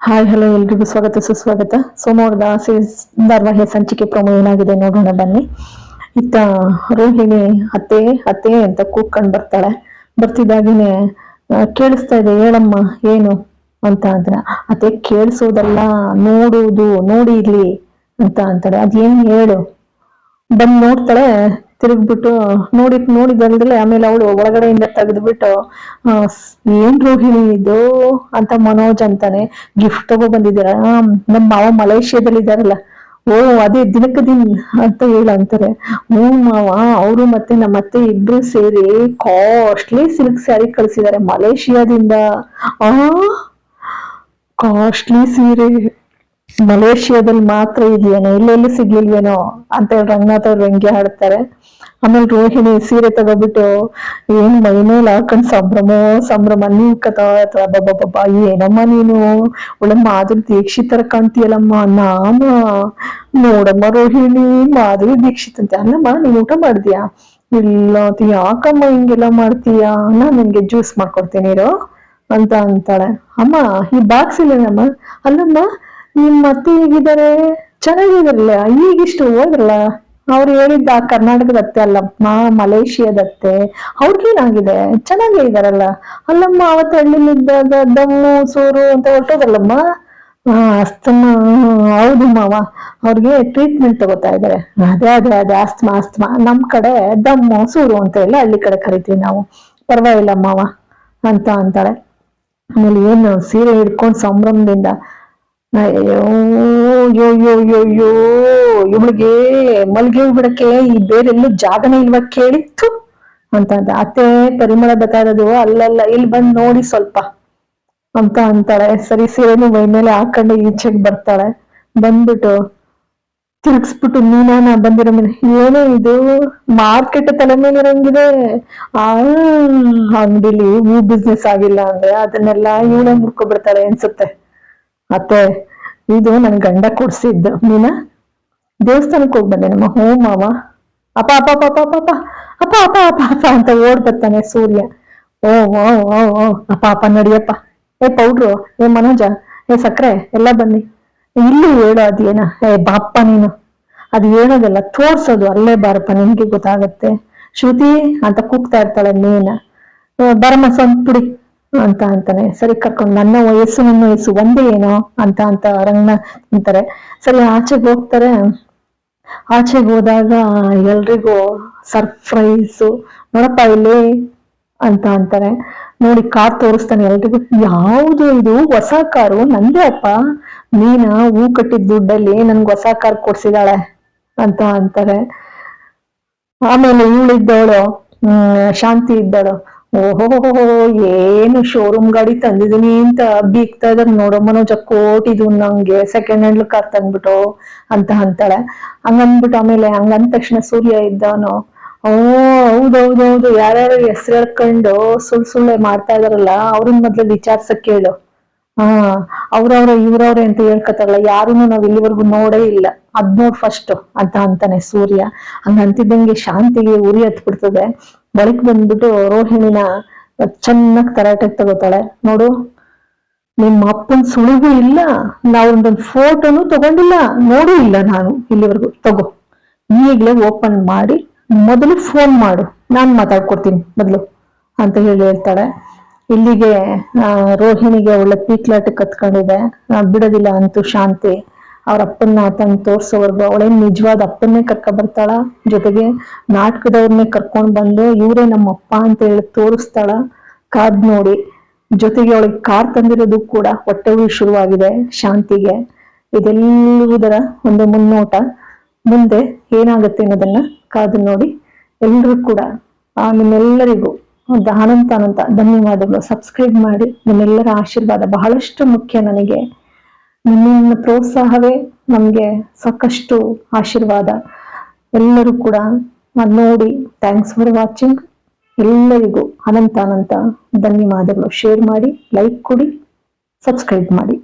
Hi hello ಎಲ್ರಿಗೂ ಸ್ವಾಗತ, ಸುಸ್ವಾಗತ. ಸೋಮವಾರದ ಆಸೆ ಧಾರವಾಹಿ ಸಂಚಿಕೆ ಪ್ರೊಮೋ ಏನಾಗಿದೆ ನೋಡೋಣ ಬನ್ನಿ. ಇತ್ತ ರೋಹಿಣಿ ಅತ್ತೆ ಅತ್ತೆ ಅಂತ ಕೂಗ್ಕೊಂಡ್ ಬರ್ತಾಳೆ. ಬರ್ತಿದ್ದಾಗಿನೇ ಕೇಳಿಸ್ತಾ ಇದೆ, ಹೇಳಮ್ಮ, ಏನು? ಅಂತ ಅಂತಾರ ಅತ್ತೆ, ಕೇಳಿಸೋದಲ್ಲ, ನೋಡುವುದು ನೋಡಿ ಇಲ್ಲಿ ಅಂತ ಅಂತಾಳೆ. ಅದೇನ್ ಹೇಳು? ಬಂದ್ ನೋಡ್ತಾಳೆ. ತಿರುಗ್ಬಿಟ್ಟು ನೋಡಿ ನೋಡಿದಲ್ದಲೆ ಆಮೇಲೆ ಅವಳು ಒಳಗಡೆಯಿಂದ ತೆಗೆದ್ಬಿಟ್ಟು ಏನ್ ರೋಹಿಣಿ ಇದು? ಅಂತ ಮನೋಜ್ ಅಂತಾನೆ ಗಿಫ್ಟ್ ತಗೋ ಬಂದಿದ್ದೀರಾ ನಮ್ಮ ನಮ್ ಮಾವ ಮಲೇಷ್ಯಾದಲ್ಲಿ ಇದಾರಲ್ಲ ಓ, ಅದೇ ದಿನಕ್ಕೆ ದಿನ ಅಂತ ಹೇಳ ಅಂತಾರೆ. ಹ್ಞೂ ಮಾವ, ಅವರು ಮತ್ತೆ ನಮ್ಮ ಅತ್ತೆ ಇಬ್ರು ಸೇರಿ ಕಾಸ್ಟ್ಲಿ ಸಿಲ್ಕ್ ಸ್ಯಾರಿ ಕಳ್ಸಿದ್ದಾರೆ ಮಲೇಷಿಯಾದಿಂದ. ಆ ಕಾಸ್ಟ್ಲಿ ಸೀರೆ ಮಲೇಷಿಯಾದಲ್ಲಿ ಮಾತ್ರ ಇದೆಯೇನೋ ಎಲ್ಲೆಲ್ಲೂ ಸಿಗ್ಲಿಲ್ವೇನೋ ಅಂತ ಹೇಳಿ ರಂಗನಾಥ್ ಅವ್ರು ವ್ಯಂಗ್ಯ ಹಾಡ್ತಾರೆ. ಆಮೇಲೆ ರೋಹಿಣಿ ಸೀರೆ ತಗೋಬಿಟ್ಟು, ಏನ್ ಮೈ ಮೇಲೆ ಹಾಕೊಂಡ್ ಸಂಭ್ರಮೋ, ಸಂಭ್ರಮ ನೀವ್ ಕಥ ಬಾಬಾ ಏನಮ್ಮ ನೀನು? ಒಳ್ಳೆ ಮಾಧುರಿ ದೀಕ್ಷಿತರ ತರ ಕಾಣ್ತೀಯಲ್ಲಮ್ಮ, ನಾಮ. ನೋಡಮ್ಮ ರೋಹಿಣಿ, ಮಾಧುರಿ ದೀಕ್ಷಿತ್ ಅಂತೆ ಅಲ್ಲಮ್ಮ, ನೀನ್ ಊಟ ಮಾಡಿದ್ಯಾ? ಇಲ್ಲ ಅದು ಯಾಕಮ್ಮ ಹಿಂಗೆಲ್ಲ ಮಾಡ್ತೀಯಾ? ನಾನು ನಿನ್ಗೆ ಜ್ಯೂಸ್ ಮಾಡ್ಕೊಡ್ತೀನಿ ಇರೋ ಅಂತ ಅಂತಾಳೆ. ಅಮ್ಮ, ಈ ಬಾಕ್ಸ್ ಇಲ್ಲೇನಮ್ಮ? ಅಲ್ಲಮ್ಮ ನಿಮ್ಮ ಅತ್ತೆ ಹೇಗಿದ್ದಾರೆ ಚೆನ್ನಾಗಿದಾರಲ್ಲ ಈಗಿಷ್ಟು ಹೋದ್ರಲ್ಲ ಅವ್ರು ಹೇಳಿದ್ದ ಕರ್ನಾಟಕದ ಅತ್ತೆ ಅಲ್ಲಮ್ಮ ಮಲೇಷಿಯಾದ ಅತ್ತೆ ಅವ್ರಿಗೇನಾಗಿದೆ? ಚೆನ್ನಾಗೇ ಇದಾರಲ್ಲ. ಅಲ್ಲಮ್ಮ, ಅವತ್ತು ಹಳ್ಳಿಲಿದ್ದಾಗ ದಮ್ಮು, ಸೂರು ಅಂತ ಹೊರಟೋದಲ್ಲಮ್ಮ ಅಸ್ತಮ, ಹೌದು ಮಾವ. ಅವ್ರಿಗೆ ಟ್ರೀಟ್ಮೆಂಟ್ ತಗೋತಾ ಇದಾರೆ. ಅದೇ ಅದೇ ಅದೇ, ಅಸ್ತಮಾ ಅಸ್ತಮಾ. ನಮ್ ಕಡೆ ದಮ್ಮು, ಸೂರು ಅಂತ ಎಲ್ಲ ಹಳ್ಳಿ ಕಡೆ ಕರಿತೀವಿ ನಾವು. ಪರವಾಗಿಲ್ಲ ಮಾವ, ಅಂತ ಅಂತಾಳೆ. ಆಮೇಲೆ ಏನು ಸೀರೆ ಹಿಡ್ಕೊಂಡು ಸಂಭ್ರಮದಿಂದ ಅಯ್ಯೋ ಯೋ ಯೋ ಯೋ ಯೋ ಇವಳಿಗೆ ಮಲ್ಗೆ ಬಿಡಕ್ಕೆ ಈ ಬೇರೆಲ್ಲೂ ಜಾಗನೇ ಇಲ್ವಾ ಕೇಳಿ? ಥು, ಅಂತ ಅಂತ ಅತ್ತೆ ಪರಿಮಳ ಬರ್ತಾ ಇರೋದು ಅಲ್ಲಲ್ಲ, ಇಲ್ಲಿ ಬಂದ್ ನೋಡಿ ಸ್ವಲ್ಪ ಅಂತ ಅಂತಾಳೆ. ಸರಿ, ಸೀರೆನು ಮೈ ಮೇಲೆ ಹಾಕೊಂಡು ಈಚೆಗೆ ಬರ್ತಾಳೆ. ಬಂದ್ಬಿಟ್ಟು ತಿರುಗ್ಸ್ಬಿಟ್ಟು ನೀನಾನ ಬಂದಿರೋ ಮೇಲೆ ಏನೇ ಇದು, ಮಾರ್ಕೆಟ್ ತಲೆ ಮೇಲೆ ಇರಂಗಿದೆ. ಆ, ಅಂಗಡಿಲಿ ಹೂ ಬಿಸ್ನೆಸ್ ಆಗಿಲ್ಲ ಅಂದ್ರೆ ಅದನ್ನೆಲ್ಲ ಇವಳೇ ಮುರ್ಕೊಬಿಡ್ತಾಳೆ ಅನ್ಸುತ್ತೆ. ಅತ್ತೆ ಇದು ನನ್ ಗಂಡ ಕೊಡ್ಸಿದ್ದು ಮೀನಾ ದೇವಸ್ಥಾನಕ್ಕೆ ಹೋಗಿ ಬಂದೆ, ನಮ್ಮ ಹೋ ಮಾವ. ಅಪ್ಪ ಅಪ್ಪ ಅಪ್ಪ ಅಪ್ಪ ಅಪ್ಪ ಅಪ್ಪ ಅಪ್ಪ ಅಪ್ಪ ಅಪ್ಪ ಅಂತ ಓಡ್ ಬರ್ತಾನೆ ಸೂರ್ಯ. ಓ ಓ ಓ ಓ ಅಪ್ಪ ಅಪ್ಪ, ನಡಿಯಪ್ಪ. ಏ, ಪೌಡ್ರು, ಏ, ಮನೋಜ, ಏ ಸಕ್ಕರೆ ಎಲ್ಲ ಬನ್ನಿ. ಇಲ್ಲಿ ಹೇಳೋ ಅದೇನ? ಏ, ಬಾಪ್ಪ ನೀನು. ಅದು ಹೇಳೋದಲ್ಲ, ತೋರ್ಸೋದು ಅಲ್ಲೇ ಬಾರಪ್ಪ, ನಿನ್ಗೆ ಗೊತ್ತಾಗತ್ತೆ. ಶ್ರುತಿ ಅಂತ ಕೂಗ್ತಾ ಇರ್ತಾಳೆ ಮೀನ. ಬರಮ್ಮ ಬಿಡಿ ಅಂತ ಅಂತಾನೆ. ಸರಿ, ಕರ್ಕೊಂಡು ನನ್ನ ವಯಸ್ಸು ನನ್ನ ವಯಸ್ಸು ಒಂದೇ ಏನೋ ಅಂತ ಅಂತ ರಂಗನ ಅಂತಾರೆ. ಸರಿ, ಆಚೆಗೆ ಹೋಗ್ತಾರೆ. ಆಚೆಗೆ ಹೋದಾಗ ಎಲ್ರಿಗೂ ಸರ್ಪ್ರೈಸು ನೋಡಪ್ಪ ಇಲ್ಲಿ ಅಂತ ಅಂತಾರೆ. ನೋಡಿ, ಕಾರ್ ತೋರಿಸ್ತಾನೆ ಎಲ್ರಿಗೂ. ಯಾವುದು ಇದು? ಹೊಸ ಕಾರು? ನಂದೇ ಅಪ್ಪ. ನೀನ ಹೂ ಕಟ್ಟಿದ ದುಡ್ಡಲ್ಲಿ ನನ್ಗೆ ಹೊಸ ಕಾರ್ ಕೊಡ್ಸಿದಾಳೆ ಅಂತ ಅಂತಾರೆ. ಆಮೇಲೆ ಇವಳಿದ್ದವಳು, ಹ್ಮ್, ಶಾಂತಿ ಇದ್ದಳು. ಓಹೋ ಏನು ಶೋರೂಮ್ ಗಾಡಿ ತಂದಿದೀನಿ ಅಂತ ಬೀಗ್ತಾ ಇದಾರೆ ನೋಡಮ್ಮನೋ ಜಕ್ಕೋಟ್ ಇದು ನಂಗೆ ಸೆಕೆಂಡ್ ಹ್ಯಾಂಡ್ ಕಾರ್ ತಂದ್ಬಿಟ್ಟು ಅಂತ ಅಂತಾಳೆ. ಹಂಗಂದ್ಬಿಟ್ಟು ಆಮೇಲೆ ಹಂಗಂದ ತಕ್ಷಣ ಸೂರ್ಯ ಇದ್ದವನು ಓ, ಹೌದೌದೌದು, ಯಾರ್ಯಾರು ಹೆಸರು ಹೇಳ್ಕೊಂಡು ಸುಳ್ ಸುಳ್ಳೆ ಮಾಡ್ತಾ ಇದಾರಲ್ಲ, ಅವ್ರನ್ನ ಮೊದ್ಲು ವಿಚಾರ್ಸಕ್ ಕೇಳು. ಹಾ, ಅವ್ರವ್ರ, ಇವ್ರವ್ರೆ ಅಂತ ಹೇಳ್ಕತ್ತಾಗಲ್ಲ ಯಾರನ್ನು ನಾವ್ ಇಲ್ಲಿವರೆಗೂ ನೋಡೇ ಇಲ್ಲ. ಅದ್ ನೋಡ್ ಫಸ್ಟ್ ಅಂತ ಅಂತಾನೆ ಸೂರ್ಯ. ಹಂಗ ಅಂತಿದ್ದಂಗೆ ಶಾಂತಿಗೆ ಉರಿ ಹತ್ಬಿಡ್ತದೆ. ಬಳಿಕ್ ಬಂದ್ಬಿಟ್ಟು ರೋಹಿಣಿನ ಚೆನ್ನಾಗ್ ತರಾಟೆಗೆ ತಗೋತಾಳೆ. ನೋಡು ನಿಮ್ಮ ಅಪ್ಪನ್ ಸುಳಿಗೂ ಇಲ್ಲ. ನಾವು ಒಂದೊಂದು ಫೋಟೋನು ತಗೊಂಡಿಲ್ಲ. ನೋಡೂ ಇಲ್ಲ ನಾನು ಇಲ್ಲಿವರೆಗೂ. ತಗೋ, ಈಗ್ಲೇ ಓಪನ್ ಮಾಡಿ, ಮೊದಲು ಫೋನ್ ಮಾಡು. ನಾನ್ ಮಾತಾಡ್ಕೊಡ್ತೀನಿ ಮೊದಲು ಅಂತ ಹೇಳಿ ಹೇಳ್ತಾಳೆ. ಇಲ್ಲಿಗೆ ರೋಹಿಣಿಗೆ ಒಳ್ಳೆ ಪೀಕ್ಲಾಟ ಕತ್ಕೊಂಡಿದೆ. ಬಿಡೋದಿಲ್ಲ ಅಂತೂ ಶಾಂತಿ. ಅವ್ರ ಅಪ್ಪನ್ನ ತಂದು ತೋರ್ಸೋವರ್ಗು ಅವಳೇನ್ ನಿಜವಾದ ಅಪ್ಪನ್ನೇ ಕರ್ಕ ಬರ್ತಾಳ. ಜೊತೆಗೆ ನಾಟಕದವ್ರನ್ನೇ ಕರ್ಕೊಂಡ್ ಬಂದು ಇವರೇ ನಮ್ಮ ಅಪ್ಪ ಅಂತ ಹೇಳಿ ತೋರಿಸ್ತಾಳ. ಕಾದ್ ನೋಡಿ. ಜೊತೆಗೆ ಅವಳಿಗೆ ಕಾರ್ ತಂದಿರೋದು ಕೂಡ ಹೊಟ್ಟೆ ಉರಿ ಶುರುವಾಗಿದೆ ಶಾಂತಿಗೆ. ಇದೆಲ್ಲದರ ಒಂದು ಮುನ್ನೋಟ. ಮುಂದೆ ಏನಾಗುತ್ತೆ ಅನ್ನೋದನ್ನ ಕಾದು ನೋಡಿ. ಎಲ್ಲರೂ ಕೂಡ, ಆ, ನಿಮ್ಮೆಲ್ಲರಿಗೂ ಒಂದು ಅನಂತ ಅನಂತ. ಧನ್ಯವಾದಗಳು. ಸಬ್ಸ್ಕ್ರೈಬ್ ಮಾಡಿ. ನಿಮ್ಮೆಲ್ಲರ ಆಶೀರ್ವಾದ ಬಹಳಷ್ಟು ಮುಖ್ಯ ನನಗೆ. ನಿಮ್ಮ ಪ್ರೋತ್ಸಾಹವೇ ನಮಗೆ ಸಾಕಷ್ಟು ಆಶೀರ್ವಾದ. ಎಲ್ಲರೂ ಕೂಡ ನಾನು ನೋಡಿ ಥ್ಯಾಂಕ್ಸ್ ಫಾರ್ ವಾಚಿಂಗ್ ಎಲ್ಲರಿಗೂ ಅನಂತ ಅನಂತ ಧನ್ಯವಾದಗಳು. ಶೇರ್ ಮಾಡಿ ಲೈಕ್ ಕೊಡಿ ಸಬ್ಸ್ಕ್ರೈಬ್ ಮಾಡಿ.